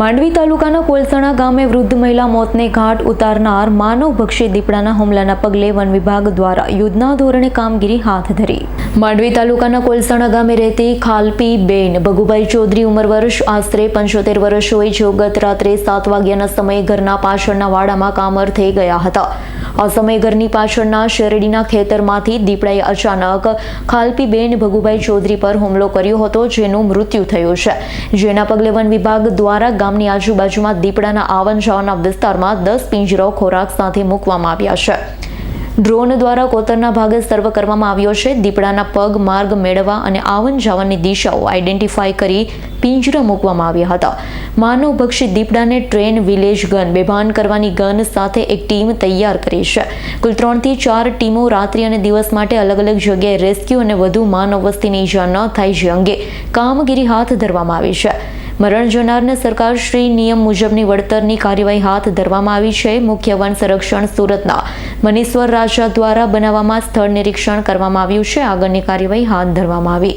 માંડવી તાલુકાના કોલસણા ગામે વૃદ્ધ મહિલા મોતને ઘાટ ઉતારનાર માનવભક્ષી દીપડાના હુમલાના પગલે વન વિભાગ દ્વારા યુદ્ધના ધોરણે કામગીરી હાથ ધરી. માંડવી તાલુકાના કોલસણા ગામે રહેતી ખાલપી બેન ભગુભાઈ ચૌધરી ઉંમર વર્ષ, આશરે પંચોતેર વર્ષ હોય જો ગત રાત્રે સાત વાગ્યાના સમયે ઘરના પાછળના વાડામાં કામર થઈ ગયા હતા. આ સમયે ઘરની પાછળના શેરડીના ખેતરમાંથી દીપડાએ અચાનક ખાલપીબેન ભગુભાઈ ચૌધરી પર હુમલો કર્યો હતો, જેનું મૃત્યુ થયું છે. જેના પગલે વન વિભાગ દ્વારા ગામની આજુબાજુમાં દીપડાના આવન જાવનના વિસ્તારમાં દસ પિંજરો ખોરાક સાથે મૂકવામાં આવ્યા છે. ડ્રોન દ્વારા કોતરના ભાગે સર્વ કરવામાં આવ્યો છે. દીપડાના પગ માર્ગ મેળવવા અને આવન જાવનની દિશાઓ આઈડેન્ટિફાઈ કરી પિંજરા મૂકવામાં આવ્યા હતા. માનવભક્ષી દીપડાને ટ્રેન, વિલેજ ગન, બેભાન કરવાની ગન સાથે એક ટીમ તૈયાર કરી છે. કુલ ત્રણથી ચાર ટીમો રાત્રિ અને દિવસ માટે અલગ અલગ જગ્યાએ રેસ્ક્યુ અને વધુ માનવ વસ્તીની ઈજા ન થાય જે અંગે કામગીરી હાથ ધરવામાં આવી છે. મરણ જનારને સરકારશ્રી નિયમ મુજબની વળતરની કાર્યવાહી હાથ ધરવામાં આવી છે. મુખ્ય વન સંરક્ષણ સુરતના મનીશ્વર રાજા દ્વારા બનાવવામાં સ્થળ નિરીક્ષણ કરવામાં આવ્યું છે. આગળની કાર્યવાહી હાથ ધરવામાં આવી.